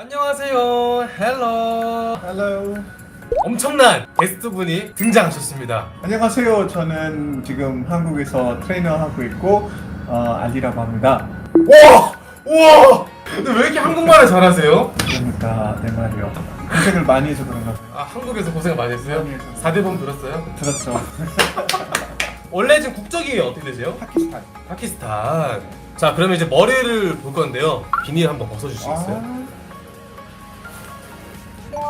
안녕하세요. 헬로. 헬로. 엄청난 게스트 분이 등장하셨습니다. 안녕하세요. 저는 지금 한국에서 트레이너 하고 있고 어, 알리라고 합니다. 와! 우와! 근데 왜 이렇게 한국말을 잘하세요? 그러니까 내 말이요. 고생을 많이 해서 그런가 봐요. 아, 한국에서 고생 많이 했어요? 많이 했어요. 4대본 들었어요? 들었죠. 원래 지금 국적이 어떻게 되세요? 파키스탄. 파키스탄. 자, 그러면 이제 머리를 볼 건데요. 비닐 한번 벗어주시겠어요? 아,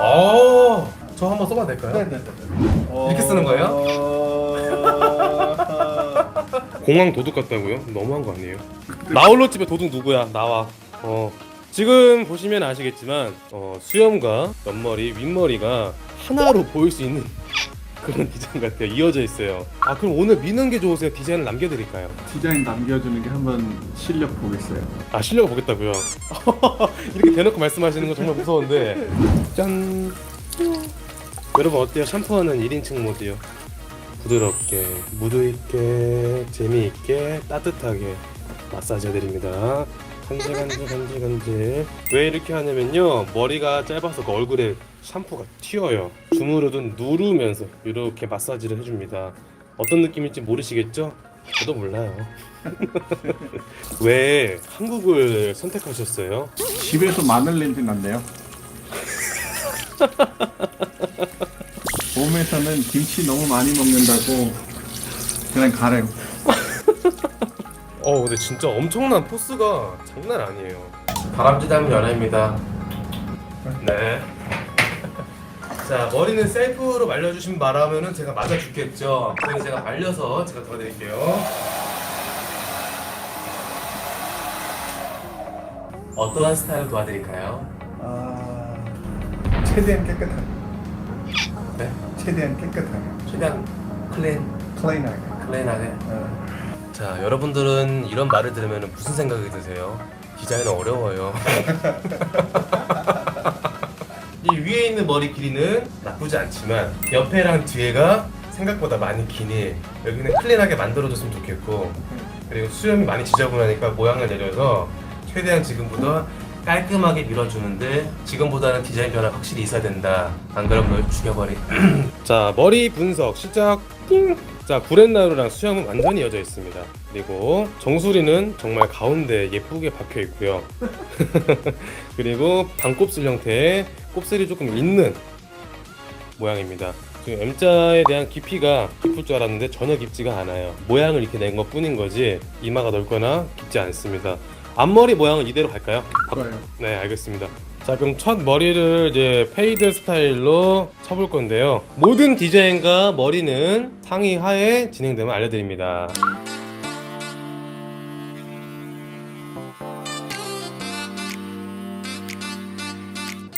아, 저 한번 써봐도 될까요? 네네네. 이렇게 쓰는 거예요? 어... 공항 도둑 같다고요? 너무한 거 아니에요? 나홀로 집에 도둑 누구야? 나와. 어. 지금 보시면 아시겠지만 어, 수염과 옆머리, 윗머리가 하나로 보일 수 있는 그런 디자인 같아요. 이어져 있어요. 아 그럼 오늘 미는 게 좋으세요? 디자인을 남겨드릴까요? 디자인 남겨주는 게 한번 실력 보겠어요. 아 실력을 보겠다고요? 이렇게 대놓고 말씀하시는 거 정말 무서운데 짠 여러분 어때요? 샴푸하는 1인칭 모드요 부드럽게 무드 있게 재미있게 따뜻하게 마사지 해드립니다 간질간질 간질간질 왜 이렇게 하냐면요 머리가 짧아서 그 얼굴에 샴푸가 튀어요 주무르든 누르면서 이렇게 마사지를 해줍니다 어떤 느낌일지 모르시겠죠? 저도 몰라요 왜 한국을 선택하셨어요? 집에서 마늘 냄새 난대요. 봄에서는 김치 너무 많이 먹는다고 그냥 가래요. 어 근데 진짜 엄청난 포스가 장난 아니에요 바람쥐담 연애입니다 네. 자 머리는 셀프로 말려주신 바라면은 제가 맞아 죽겠죠 그래서 제가 말려서 제가 도와드릴게요 어떠한 스타일로 도와드릴까요? 아, 최대한 깨끗하게. 네? 최대한 깨끗하게. 최대한 클린 클린하게. 클린하게 어. 자 여러분들은 이런 말을 들으면 무슨 생각이 드세요? 디자인은 어려워요. 있는 머리 길이는 나쁘지 않지만 옆에랑 뒤에가 생각보다 많이 기니 여기는 클린하게 만들어줬으면 좋겠고 그리고 수염이 많이 지저분하니까 모양을 내려서 최대한 지금보다 깔끔하게 밀어주는데 지금보다는 디자인 변화 확실히 있어야 된다. 안 그러면 죽여버리. 자 머리 분석 시작. 띵. 자 구렛나루랑 수염은 완전히 이어져 있습니다. 그리고 정수리는 정말 가운데 예쁘게 박혀 있고요. 그리고 반곱슬 형태의 곱슬이 조금 있는 모양입니다. 지금 M자에 대한 깊이가 깊을 줄 알았는데 전혀 깊지가 않아요. 모양을 이렇게 낸 것 뿐인 거지 이마가 넓거나 깊지 않습니다. 앞머리 모양은 이대로 갈까요? 좋아요. 네, 알겠습니다. 자, 그럼 첫 머리를 이제 페이드 스타일로 쳐볼 건데요. 모든 디자인과 머리는 상의 하에 진행됨을 알려드립니다.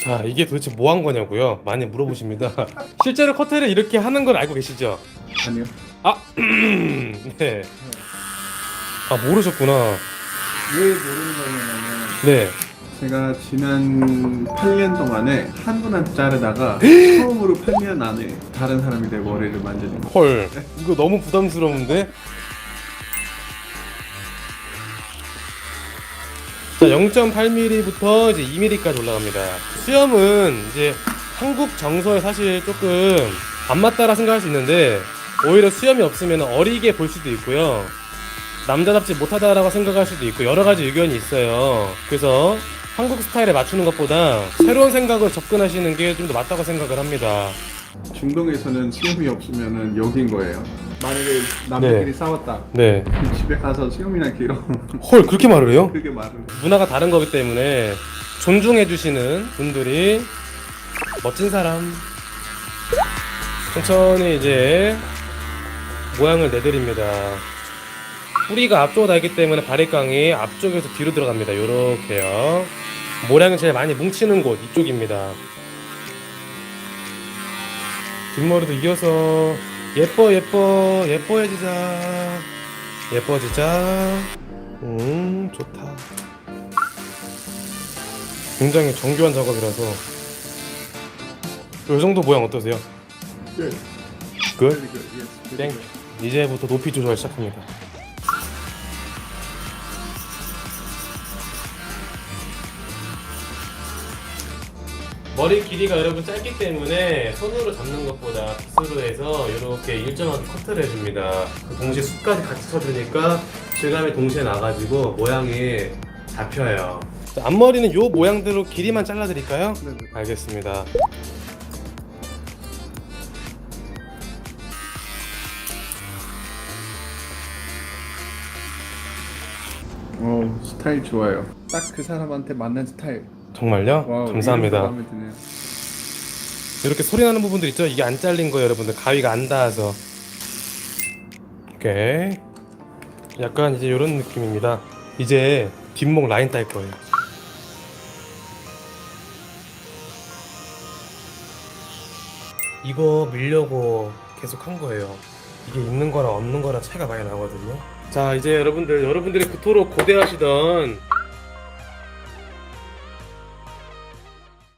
자, 이게 도대체 뭐 한 거냐고요? 많이 물어보십니다. 실제로 커트를 이렇게 하는 걸 알고 계시죠? 아니요. 아, 네. 아, 모르셨구나. 왜 모르는 거냐면 네. 제가 지난 8년 동안에 한 분한테 자르다가 처음으로 8년 안에 다른 사람이 내 머리를 만지는 거. 헐. 이거 너무 부담스러운데? 자 0.8mm부터 이제 2mm까지 올라갑니다. 수염은 이제 한국 정서에 사실 조금 안 맞다라 생각할 수 있는데 오히려 수염이 없으면 어리게 볼 수도 있고요. 남자답지 못하다라고 생각할 수도 있고 여러 가지 의견이 있어요. 그래서 한국 스타일에 맞추는 것보다 새로운 생각을 접근하시는 게 좀 더 맞다고 생각을 합니다 중동에서는 수염이 없으면은 여긴 거예요. 만약에 남자끼리 네. 싸웠다. 네 그럼 집에 가서 수염이나 길어. 헐 그렇게 말을 해요? 그렇게 말을. 해. 문화가 다른 거기 때문에 존중해 주시는 분들이 멋진 사람 천천히 이제 모양을 내드립니다 뿌리가 앞쪽으로 닿기 때문에 바리깡이 앞쪽에서 뒤로 들어갑니다 요렇게요 모양이 제일 많이 뭉치는 곳 이쪽입니다. 뒷머리도 이어서 예뻐 예뻐 예뻐해지자. 예뻐지자. 음 좋다. 굉장히 정교한 작업이라서. 이 정도 모양 어떠세요? Good. Yes. 땡 이제부터 높이 조절 시작합니다 머리 길이가 여러분 짧기 때문에 손으로 잡는 것보다 빗으로 해서 이렇게 일정하게 커트를 해줍니다. 그 동시에 숱까지 같이 쳐주니까 질감이 동시에 나가지고 모양이 잡혀요. 앞머리는 요 모양대로 길이만 잘라드릴까요? 네네. 알겠습니다. 어 스타일 좋아요. 딱 그 사람한테 맞는 스타일. 정말요? 와우, 감사합니다. 마음에 드네요. 이렇게 소리 나는 부분들 있죠? 이게 안 잘린 거예요, 여러분들. 가위가 안 닿아서. 오케이. 약간 이제 이런 느낌입니다. 이제 뒷목 라인 딸 거예요. 이거 밀려고 계속 한 거예요. 이게 있는 거랑 없는 거랑 차이가 많이 나거든요. 자, 이제 여러분들, 여러분들이 그토록 고대하시던